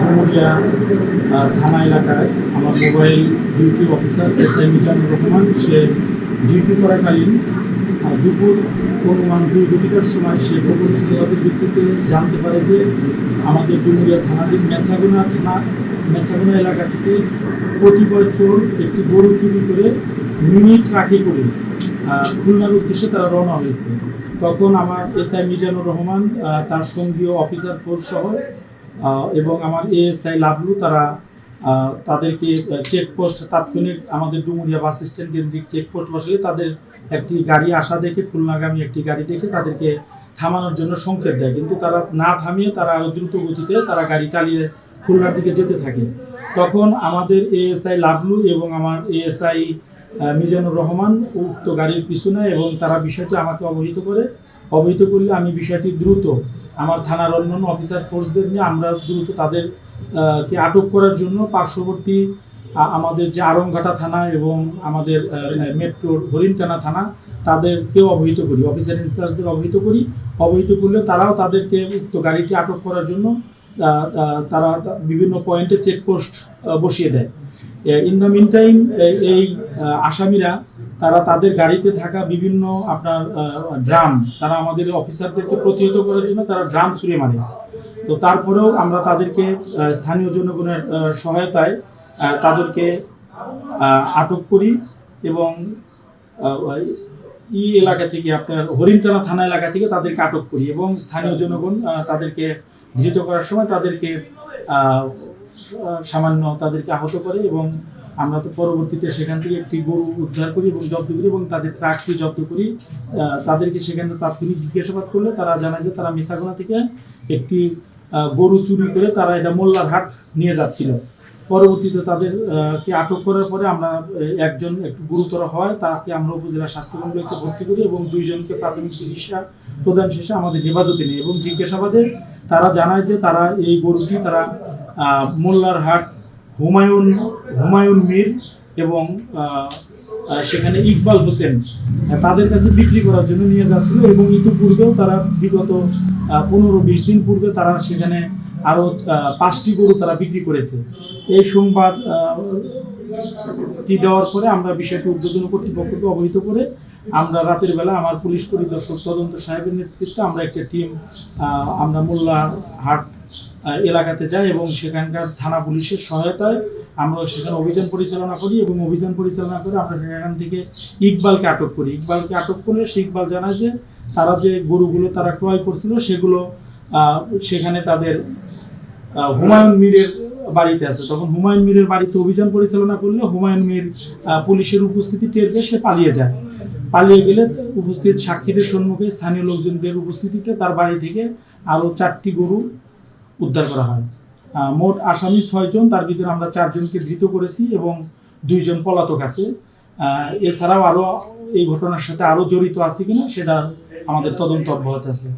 ডুমুরিয়া থানা এলাকায় আমার mobile duty officer S I Mizanur Rahman, say duty করাকালীন দুপুর অনুমান দুই ঘটিকার সময় সে গোপন সংবাদের ভিত্তিতে জানতে পারে যে আমাদের ডুমুরিয়া থানাধীন মেসাগুনা থানা, মেসাগুনা এলাকা থেকে কতিপয় চোর একটি গরু চুরি করে মিনি ট্রাকে করে খুলনার উদ্দেশ্যে তারা রওনা হয়েছে। তখন আমার এস আই মিজানুর রহমান তার সঙ্গীয় অফিসার ফোর্স সহ এবং আমার এএসআই লাভলু তারা তাদেরকে চেকপোস্ট তাৎক্ষণিক আমাদের ডুমুরিয়া বাস স্ট্যান্ড কেন্দ্রিক চেকপোস্ট বসলে তাদের একটি গাড়ি আসা দেখে, খুলনাগামী একটি গাড়ি দেখে তাদেরকে থামানোর জন্য সংকেত দেয়। কিন্তু তারা না থামিয়ে তারা দ্রুত গতিতে তারা গাড়ি চালিয়ে খুলনার দিকে যেতে থাকে। তখন আমাদের এএসআই লাভলু এবং আমার এএসআই মিজানুর রহমান উক্ত গাড়ির পিছনে এবং তারা বিষয়টি আমাকে অবহিত করে। অবহিত করলে আমি বিষয়টি দ্রুত আমার থানার অন্যান্য অফিসার ফোর্সদের নিয়ে আমরা দ্রুত তাদের কে আটক করার জন্য পার্শ্ববর্তী আমাদের যে আরংঘাটা থানা এবং আমাদের মেট্রোর হরিণটানা থানা, তাদেরকেও অবহিত করি। অফিসার ইনচার্জদের অবহিত করি। অবহিত করলে তারাও তাদেরকে উক্ত গাড়িটি আটক করার জন্য তারা বিভিন্ন পয়েন্টে চেকপোস্ট বসিয়ে দেয়। ইন দ্য মিন টাইম এই আসামিরা, তারা তাদের গাড়িতে থাকা বিভিন্ন আপনার ড্রাম, তারা আমাদের অফিসারদেরকে প্রতিহত করার জন্য তারা ড্রাম ছুঁড়ে মারে। তো তারপরেও আমরা তাদেরকে স্থানীয় জনগণের সহায়তায় তাদেরকে আটক করি এবং ই এলাকা থেকে আপনার হরিণটানা থানা এলাকা থেকে তাদেরকে আটক করি এবং স্থানীয় জনগণ তাদেরকে ধৃত করার সময় তাদেরকে সামান্য তাদেরকে আহত করে এবং আমরা তো পরবর্তীতে সেখান থেকে একটি গরু উদ্ধার করি এবং জব্দ করি এবং তাদের ট্রাকটি জব্দ করি। তাদেরকে সেখানে তাৎক্ষণিক জিজ্ঞাসাবাদ করলে তারা জানায় যে তারা মিসাগোনা থেকে একটি গরু চুরি করে তারা এটা মোল্লার হাট নিয়ে যাচ্ছিল। পরবর্তীতে তাদেরকে আটক করার পরে আমরা একজন একটু গুরুতর হয়, তাকে আমরা উপজেলা স্বাস্থ্য কমপ্লেক্সে ভর্তি করি এবং দুইজনকে প্রাথমিক চিকিৎসা প্রদান শেষে আমাদের হেফাজতে নিই এবং জিজ্ঞাসাবাদে তারা জানায় যে তারা এই গরুটি তারা আহ, মোল্লার হাট হুমায়ুন হুমায়ুন মীর এবং সেখানে ইকবাল হোসেন তাদের কাছে বিক্রি করার জন্য নিয়ে যাচ্ছিল এবং ইতিপূর্বেও তারা বিগত পনেরো বিশ দিন পূর্বে তারা সেখানে আরও পাঁচটি গরু তারা বিক্রি করেছে। এই সংবাদ দেওয়ার পরে আমরা বিষয়টি উদ্বোধন কর্তৃপক্ষকে অবহিত করে আমরা রাতের বেলা আমার পুলিশ পরিদর্শক তদন্ত সাহেবের নেতৃত্বে আমরা একটা টিম আমরা মোল্লা হাট এলাকাতে যাই এবং সেখানকার থানা পুলিশের সহায়তায় আমরা সেখানে অভিযান পরিচালনা করি এবং অভিযান পরিচালনা করে আমরা সেখান থেকে ইকবালকে আটক করি। ইকবালকে আটক করলে সে ইকবাল জানায় যে তারা যে গরুগুলো তারা ক্রয় করছিল সেগুলো সেখানে তাদের হুমায়ুন মীরের বাড়িতে আছে। তখন হুমায়ুন মীরের বাড়িতে অভিযান পরিচালনা করলে হুমায়ুন মীর পুলিশের উপস্থিতি টের পেয়ে সে পালিয়ে যায়। পালিয়ে গেলে উপস্থিত সাক্ষীদের সম্মুখে স্থানীয় লোকজনদের উপস্থিতিতে তার বাড়ি থেকে আরও চারটি গরু উদ্ধার করা হয়। মোট আসামি ছয়জন তার ভিতরে আমরা চারজনকে ধৃত করেছি এবং দুইজন পলাতক আছে। এছাড়াও আরও এই ঘটনার সাথে আরও জড়িত আছে কিনা সেটা আমাদের তদন্ত অব্যাহত আছে।